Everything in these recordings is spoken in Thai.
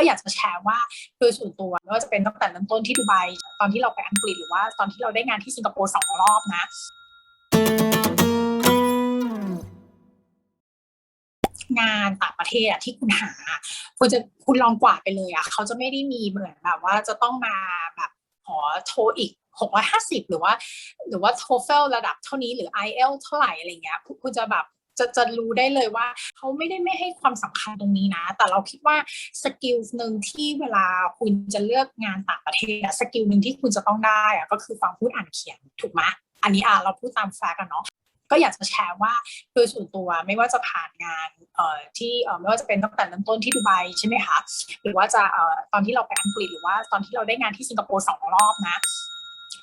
ก็อยากจะแชร์ว่าโดยส่วนตัวไม่ว่าจะเป็นตั้งแต่เริ่มต้นที่ดูไบตอนที่เราไปอังกฤษหรือว่าตอนที่เราได้งานที่สิงคโปร์สองรอบนะงานต่างประเทศอะที่คุณหา คุณจะคุณลองกวาดไปเลยอะเขาจะไม่ได้มีเหมือนแบบว่าจะต้องมาแบบขอโทรอีกหกร้อยห้าสิบหรือว่า หรือว่าโทเฟลระดับเท่านี้หรือ i อ l เท่าไหร่อะไรเงี้ยคุณจะแบบ จะจะรู้ได้เลยว่าเขาไม่ได้ไม่ให้ความสำคัญตรงนี้นะ แต่เราคิดว่าสกิลหนึ่งที่เวลาคุณจะเลือกงานต่างประเทศสกิลหนึ่งที่คุณจะต้องได้อะก็คือฟังพูดอ่านเขียนถูกไหมอันนี้อะเราพูดตามแฟกต์กันเนาะก็อยากจะแชร์ว่าโดยส่วนตัวไม่ว่าจะผ่านงานเอ่อที่เอ่อไม่ว่าจะเป็นตั้งแต่เริ่มต้นที่ดูไบใช่ไหมคะหรือว่าจะเอ่อตอนที่เราไปอังกฤษหรือว่าตอนที่เราได้งานที่สิงคโปร์สองรอบนะ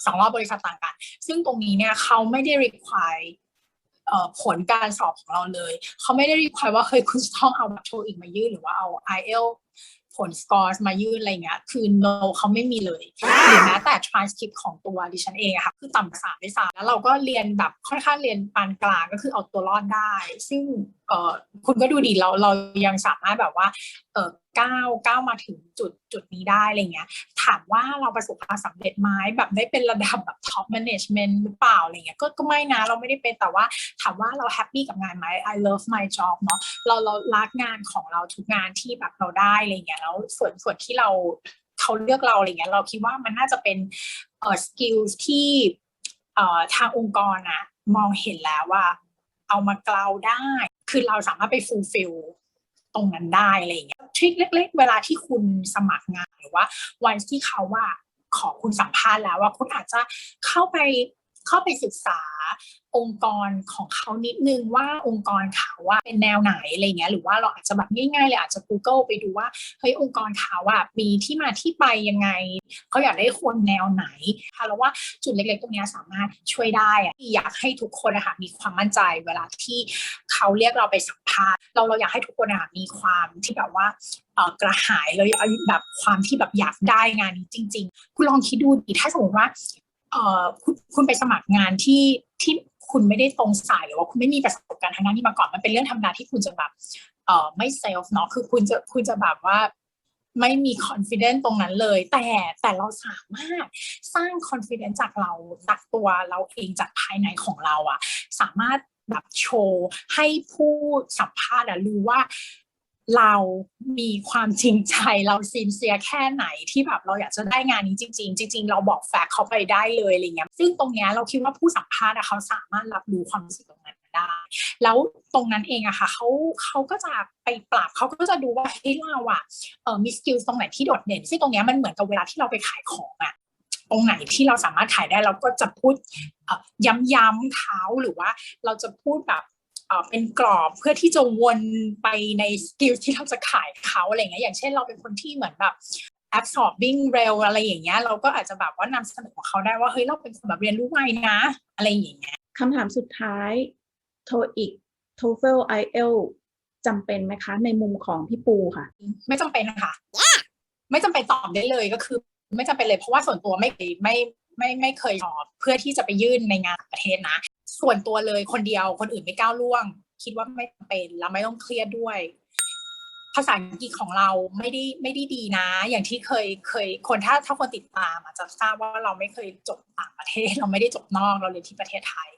สองรอบบริษัทต่างกัน ซึ่งตรงนี้เนี่ยเขาไม่ได้ require ผลการสอบของเราเลย เขาไม่ได้รีควายว่าเฮ้ยคุณต้องเอาแบบโชว์อีกมายื่นหรือว่าเอา i อเอลผลสกอร์มายื่นอะไรเงี้ย คือ no เขาไม่มีเลยหรือแม้แต่ transcript ของตัวดิฉันเองอะค่ะ คือต่ำสามด้วยซ้ำแล้วเราก็เรียนแบบค่อนข้างเรียนปานกลางก็คือเอาตัวรอดได้ ซึ่ง เออคุณก็ดูดีเราเรายังสามารถแบบว่าเออก้าวก้าวมาถึงจุดจุดนี้ได้อะไรเงี้ย ถามว่าเราประสบความสำเร็จไหมแบบได้เป็นระดับแบบ top management หรือเปล่าอะไรเงี้ยก็ก็ไม่นะเราไม่ได้เป็นแต่ว่าถามว่าเราแฮปปี้กับงานไหม I love my job เนาะเราเรารักงานของเราทุกงานที่แบบเราได้อะไรเงี้ยแล้วส่วนส่วนที่เราเขาเลือกเราอะไรเงี้ยเราคิดว่ามันน่าจะเป็นเออ skills ที่เอ่อทางองค์กรอะมองเห็นแล้วว่าเอามากล่าวได้ คือเราสามารถไปฟูลฟิลตรงนั้นได้อะไรอย่างเงี้ยทริคเล็ก ๆ เวลาที่คุณสมัครงานหรือว่า วันที่เขาว่าขอคุณสัมภาษณ์แล้วว่าคุณอาจจะเข้าไป เข้าไปศึกษาองค์กรของเขานิดนึงว่าองค์กรเขาว่าเป็นแนวไหนอะไรเงี้ยหรือว่าเราอาจจะแบบง่ายๆเลยอาจจะ Google ไปดูว่าเฮ้ยองค์กรเขาว่ามีที่มาที่ไปยังไงเขาอยากได้คนแนวไหนค่ะแล้วว่าจุดเล็กๆ ตรงนี้สามารถช่วยได้อะอยากให้ทุกคนนะคะมีความมั่นใจเวลาที่เขาเรียกเราไปสัมภาษณ์เราเราอยากให้ทุกคนนะคะมีความที่แบบว่ากระหายเลยเอาแบบความที่แบบอยากได้งานนี้จริง ๆ คุณลองคิดดูดิถ้าสมมติว่า เอ่อคุณคุณไปสมัครงานที่ที่คุณไม่ได้ตรงสายหรือว่าคุณไม่มีประสบการณ์ทางด้านนี้มาก่อนมันเป็นเรื่องธรรมดาที่คุณจะแบบเอ่อไม่เซลฟ์เนาะคือคุณจะคุณจะแบบว่าไม่มี confidence ตรงนั้นเลย แต่แต่เราสามารถสร้าง confidence จากเราจากตัวเราเองจากภายในของเราอะสามารถแบบโชว์ให้ผู้สัมภาษณ์อะรู้ว่า เรามีความจริงใจเราซินเซียแค่ไหนที่แบบเราอยากจะได้งานนี้จริง ๆ จริง ๆ เราบอกแฟกต์เขาไปได้เลยอะไรเงี้ยซึ่งตรงเนี้ยเราคิดว่าผู้สัมภาษณ์เขาสามารถรับรู้ความรู้สึกตรงนั้นได้ แล้วตรงนั้นเองอะค่ะเขาเขาก็จะไปปรับเขาก็จะดูว่าเฮ้ยเราอะเออมีสกิลตรงไหนที่โดดเด่นซึ่งตรงเนี้ยมันเหมือนกับเวลาที่เราไปขายของอะตรงไหนที่เราสามารถขายได้เราก็จะพูดย้ำๆเขาหรือว่าเราจะพูดแบบ เอ่อเป็นกรอบเพื่อที่จะวนไปในสกิลที่เราจะขายเขาอะไรเงี้ยอย่างเช่นเราเป็นคนที่เหมือนแบบ absorbing เร็วอะไรอย่างเงี้ยเราก็อาจจะแบบว่านำเสนอของเขาได้ว่าเฮ้ยเราเป็นคนแบบเรียนรู้ไวนะ อะไรอย่างเงี้ยคำถามสุดท้าย TOEIC TOEFL IELTS จำเป็นไหมคะ ในมุมของพี่ปูค่ะ ไม่จำเป็นนะคะไม่จำเป็นตอบได้เลยก็คือ ไม่จำเป็นเลยเพราะว่าส่วนตัวไม่ไม่ไม่ไม่เคยสอบเพื่อที่จะไปยื่นในงานต่างประเทศนะ ส่วนตัวเลยคนเดียวคนอื่นไม่ก้าวล่วง คิดว่าไม่จำเป็นแล้วไม่ต้องเครียดด้วย ภาษาอังกฤษของเราไม่ได้ไม่ได้ดีนะ อย่างที่เคยเคย คนถ้าถ้าคนติดตามอาจจะทราบว่าเราไม่เคยจบต่างประเทศ เราไม่ได้จบนอกเราเรียนที่ประเทศไทย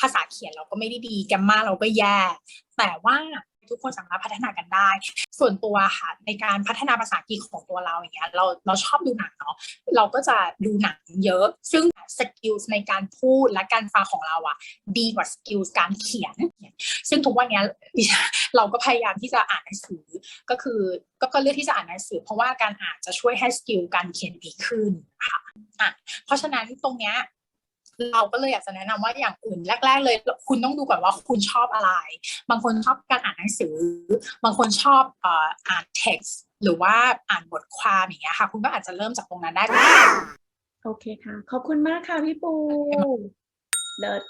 ภาษาเขียนเราก็ไม่ได้ดีแกรมมาเราก็แย่แต่ว่า ทุกคนสามารถพัฒนากันได้ ส่วนตัวค่ะในการพัฒนาภาษาอังกฤษของตัวเราอย่างเงี้ยเราเราชอบดูหนังเนาะเราก็จะดูหนังเยอะ ซึ่งสกิลในการพูดและการฟังของเราอะดีกว่าสกิลการเขียน ซึ่งทุกวันนี้เราก็พยายามที่จะอ่านหนังสือก็คือก็ก็เลือกที่จะอ่านหนังสือ เพราะว่าการอ่านจะช่วยให้สกิลการเขียนดีขึ้นค่ะอะเพราะฉะนั้นตรงเนี้ย เราก็เลยอยากจะแนะนำว่าอย่างอื่นแรก ๆ เลย คุณต้องดูก่อนว่าคุณชอบอะไร บางคนชอบการอ่านหนังสือ บางคนชอบเอ่ออ่าน text หรือว่าอ่านบทความอย่างเงี้ยค่ะ คุณก็อาจจะเริ่มจากตรงนั้นได้โอเคค่ะ ขอบคุณมากค่ะพี่ปูเลิศ